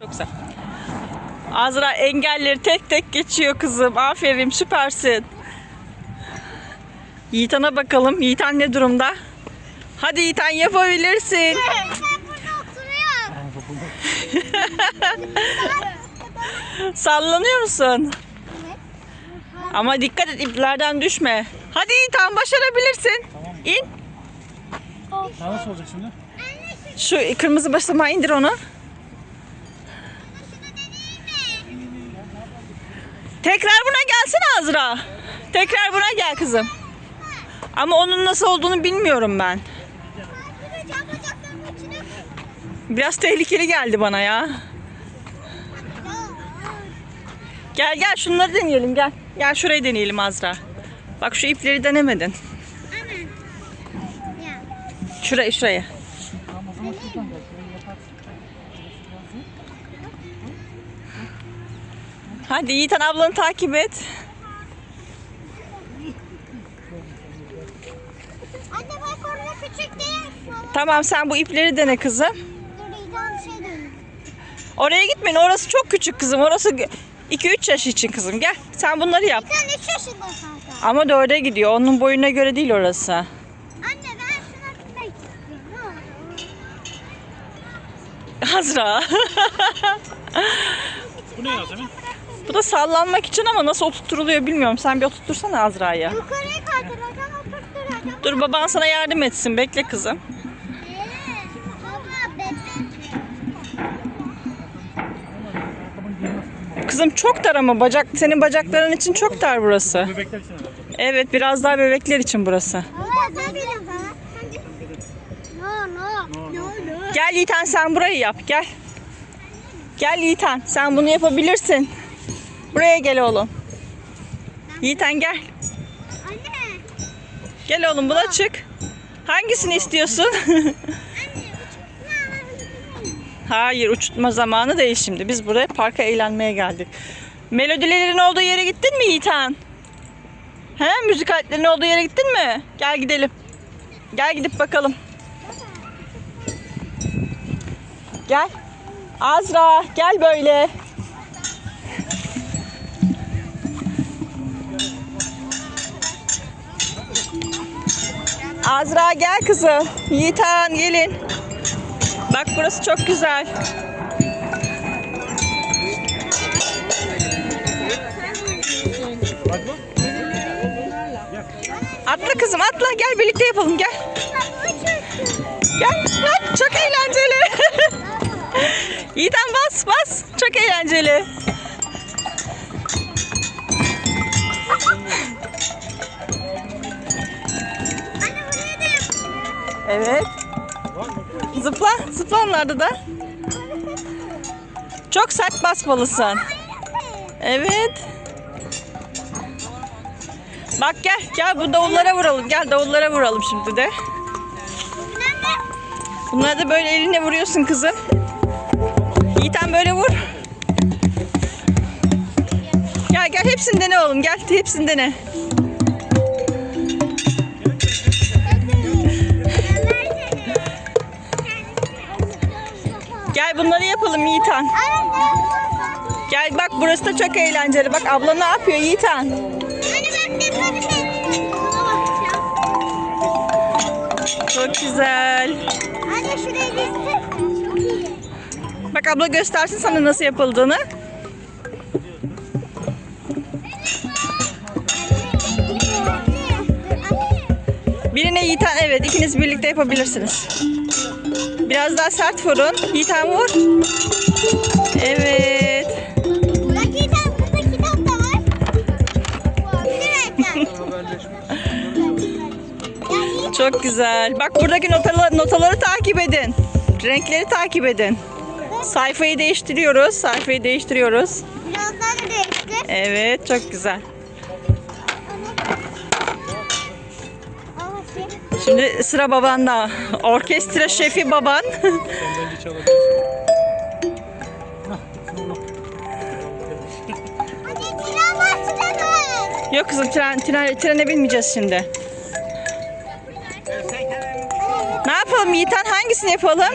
Çok güzel. Azra engelleri tek tek geçiyor kızım. Aferin süpersin. Yiğitan'a bakalım. Yiğitan ne durumda? Hadi Yiğitan yapabilirsin. Ben burada oturuyorum. Sallanıyor musun? Ama dikkat et iplerden düşme. Hadi Yiğitan başarabilirsin. İn. Daha nasıl olacak şimdi? Şu kırmızı basamağı indir onu. Tekrar buna gelsene Azra. Tekrar buna gel kızım. Ama onun nasıl olduğunu bilmiyorum ben. Biraz tehlikeli geldi bana ya. Gel gel şunları deneyelim gel. Gel şurayı deneyelim Azra. Bak şu ipleri denemedin. Ya. Şuraya şuraya. Hadi Yiğitan ablanı takip et. Anne bak orada küçük değil. Tamam sen bu ipleri dene kızım. Dur şey dönüyor. Oraya gitmeyin orası çok küçük kızım. Orası 2-3 yaş için kızım. Gel sen bunları yap. Sen 3 yaşında zaten. Ama 4'e gidiyor. Onun boyuna göre değil orası. Anne ben şuna gitmek istiyorum. Ne olur. Azra. Bu ne Yasemin? Bu da sallanmak için ama nasıl oturtturuluyor bilmiyorum. Sen bir oturtursana Azra'yı. Yukarıya kaldıracağım, oturtturacağım. Dur baban sana yardım etsin. Bekle kızım. Kızım çok dar ama bacak senin bacakların için çok dar burası. Evet biraz daha bebekler için burası. Gel Yiğitan sen burayı yap gel. Gel Yiğitan sen bunu yapabilirsin. Buraya gel oğlum. Yiğitan gel. Anne. Gel oğlum buna çık. Hangisini istiyorsun? Hayır uçurtma zamanı değil şimdi. Biz buraya parka eğlenmeye geldik. Melodilerin olduğu yere gittin mi Yiğitan? He müzik aletlerinin olduğu yere gittin mi? Gel gidelim. Gel gidip bakalım. Gel. Azra gel böyle. Azra gel kızım. Yiğitan gelin. Bak burası çok güzel. Atla kızım atla gel birlikte yapalım gel. Gel. Bak, çok eğlenceli. Yiğitan bas bas. Çok eğlenceli. Evet. Zıpla. Zıpla onlarda da. Çok sert basmalısın. Evet. Bak gel gel bu davullara vuralım. Gel davullara vuralım şimdi de. Bunları da böyle eline vuruyorsun kızım. Yiğitan böyle vur. Gel gel hepsini dene oğlum. Gel hepsini dene. Gel bunları yapalım Yiğitan. Gel bak burası da çok eğlenceli. Bak abla ne yapıyor Yiğitan? Çok güzel. Bak abla göstersin sana nasıl yapıldığını. Birine Yiğitan evet ikiniz birlikte yapabilirsiniz. Biraz daha sert vurun. Yiğitan vur. Evet. Bak kitap, burada kitap da var. Çok güzel. Bak buradaki notaları, notaları takip edin. Renkleri takip edin. Sayfayı değiştiriyoruz. Sayfayı değiştiriyoruz. Biraz daha da değiştir. Evet çok güzel. Şimdi sıra babanda. Orkestra şefi baban. Yok kızım tren, tren, trene binmeyeceğiz şimdi. Ne yapalım Yiğitan hangisini yapalım?